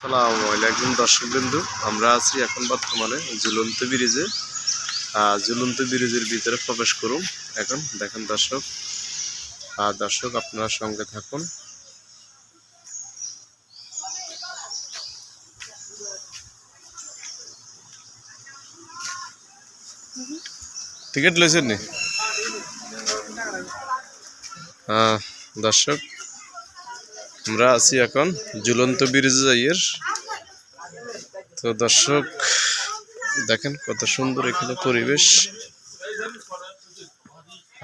আসসালামু আলাইকুম দর্শক বিন্দু আমরা আছি এখন বর্তমানে ঝুলন্ত ব্রিজে। আহ, ঝুলন্ত ব্রিজের ভিতরে প্রবেশ করুন। এখন দেখেন দর্শক। আর দর্শক আপনারা সঙ্গে থাকুন। টিকিট লইছেন নি? আহ, দর্শক আমরা আছি এখন ঝুলন্ত ব্রিজ যাইয়ের তো দর্শক দেখেন কত সুন্দর এখানে পরিবেশ।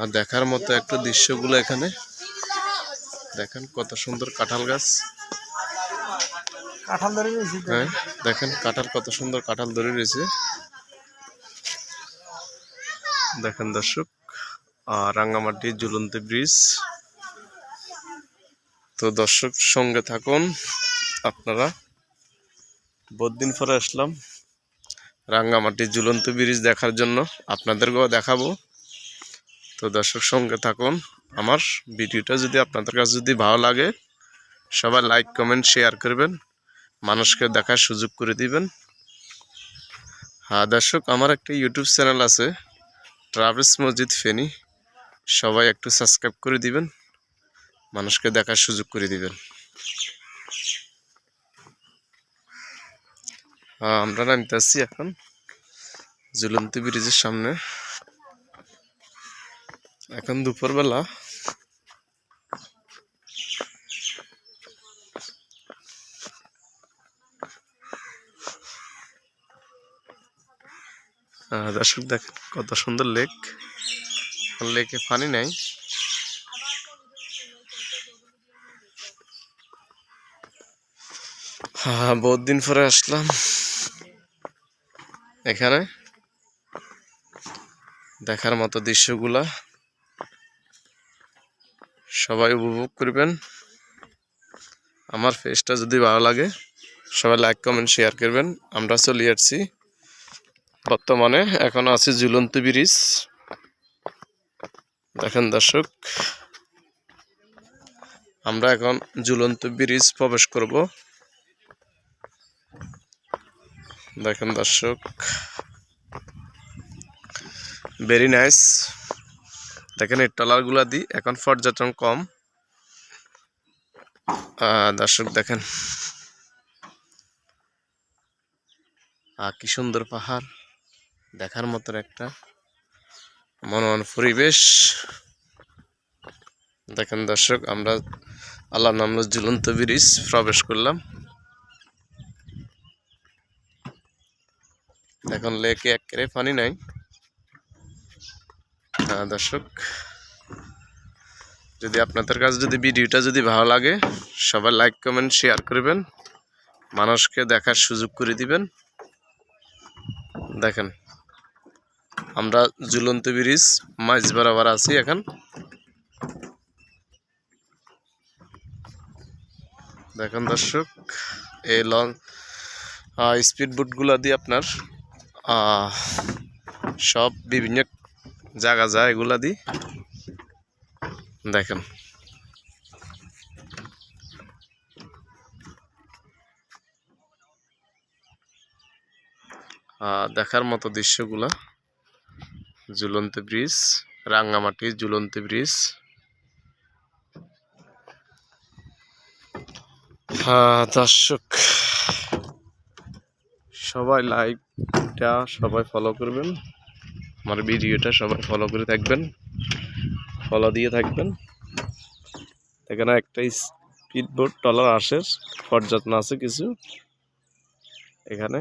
আর দেখার মতো একটা দৃশ্যগুলো এখানে। দেখেন কত সুন্দর কাঁঠাল গাছ। কাঁঠাল ধরে রয়েছি। হ্যাঁ দেখেন কাঁঠাল কত সুন্দর কাঁঠাল ধরে রয়েছে। দেখেন দর্শক আর রাঙ্গামাটি ঝুলন্ত ব্রিজ। তো দর্শক সঙ্গে থাকুন আপনারা। বহুত দিন পরে আসলাম। রাঙ্গামাটি ঝুলন্ত ব্রিজ দেখার জন্য আপনাদেরকেও দেখাবো। তো দর্শক সঙ্গে থাকুন আমার ভিডিওটা যদি আপনাদের কাছে যদি ভালো লাগে সবাই লাইক কমেন্ট শেয়ার করবেন মানুষকে দেখার সুযোগ করে দিবেন। হ্যাঁ দর্শক আমার একটা ইউটিউব চ্যানেল আছে ট্রাভেলস মসজিদ ফেনি। সবাই একটু সাবস্ক্রাইব করে দিবেন। মানুষকে দেখার সুযোগ করে দিবেন। আমরা নামতে আসছি এখন ঝুলন্তি ব্রিজের সামনে। এখন দুপুরবেলা দর্শক দেখেন কত সুন্দর লেক। লেকে পানি নাই। হ্যাঁ বহুত দিন পরে আসলাম। এখানে দেখার মতো দৃশ্যগুলা সবাই উপভোগ করবেন। আমার ফেসটা যদি ভালো লাগে, সবাই লাইক কমেন্ট শেয়ার করবেন। আমরা চলে আসছি। বর্তমানে এখন আছে ঝুলন্ত ব্রিজ। দেখেন দর্শক, আমরা এখন ঝুলন্ত ব্রিজ প্রবেশ করব। দেখেন দর্শক। ভেরি নাইস দেখেন এই ট্রলারগুলা দি, এখন পর্যটন কম। দর্শক দেখেন। কি সুন্দর পাহাড়। দেখার মতন একটা মনোমন পরিবেশ। দেখেন দর্শক, আমরা আল্লাহ নামলো ঝুলন্ত ব্রিজ প্রবেশ করলাম। এখন লেকে একেবারে পানি নাই। হ্যাঁ দর্শক, যদি আপনাদের কাছে যদি ভিডিওটা যদি ভালো লাগে, সবাই লাইক কমেন্ট শেয়ার করবেন। মানুষকে দেখার সুযোগ করে দিবেন। দেখেন, আমরা ঝুলন্ত ব্রিজ মাছ বরাবর আছি এখন। দেখেন দর্শক, এই লং স্পিড বোটগুলো দিয়ে আপনার সব বিভিন্ন জায়গা যায় এগুলা দিয়ে দেখেন। দেখার মতো দৃশ্যগুলা। ঝুলন্ত ব্রিজ, রাঙ্গামাটি ঝুলন্ত ব্রিজ। দর্শক সবাই লাইকটা সবাই ফলো করবেন। আমার ভিডিওটা সবাই ফলো করে থাকবেন। ফলো দিয়ে থাকবেন। এখানে একটা স্পিডবোর্ড টলার আসে পর্যটন আছে কিছু। এখানে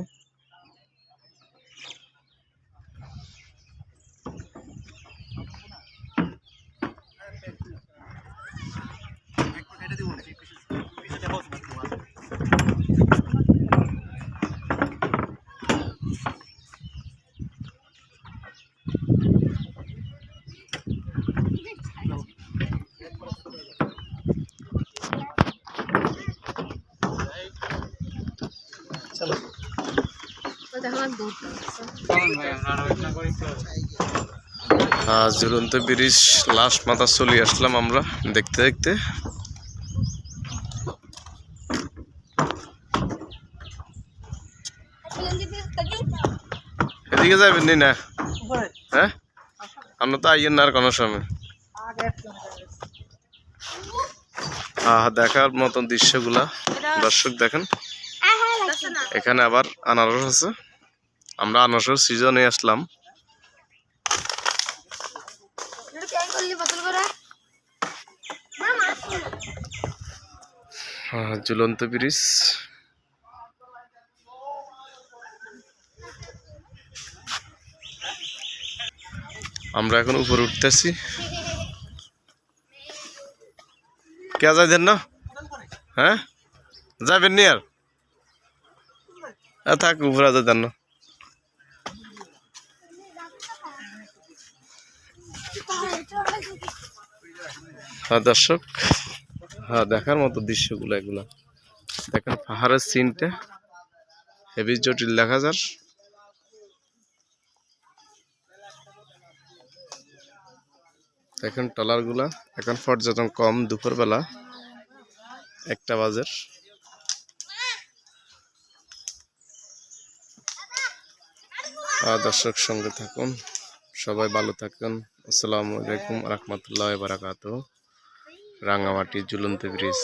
হ্যাঁ, ঝুলন্ত ব্রিজ লাস্ট মাথা চলে আসলাম আমরা, দেখতে দেখতে। এদিকে যাবেন নি না? হ্যাঁ? আমরা তো আইয়েন না আর কোনো সময়। আহ, দেখার মতন দৃশ্যগুলা। দর্শক দেখেন। এখানে আবার আনারস আছে। আমরা আনারসের সিজনে আসলাম। আহ, ঝুলন্ত ব্রিজ আমরা এখন উপরে উঠতেছি। কে যাইতেন না? হ্যাঁ? যাবেন নি আর? থাক উপরে যাইতেন না। হ্যাঁ দর্শক হ্যাঁ দেখার মতো দৃশ্যগুলো এগুলা। দেখেন, পাহাড়ের সিনটা। হেভি জটিল, দেখা যার দেখেন, ট্রলারগুলা। এখন পর্যটন কম, দুপুরবেলা একটা বাজের আর দর্শক, সঙ্গে থাকুন। সবাই ভালো থাকুন। আসসালামু আলাইকুম রহমতুল্লাহ বারাকাত রাঙামাটি ঝুলন্ত ব্রিজ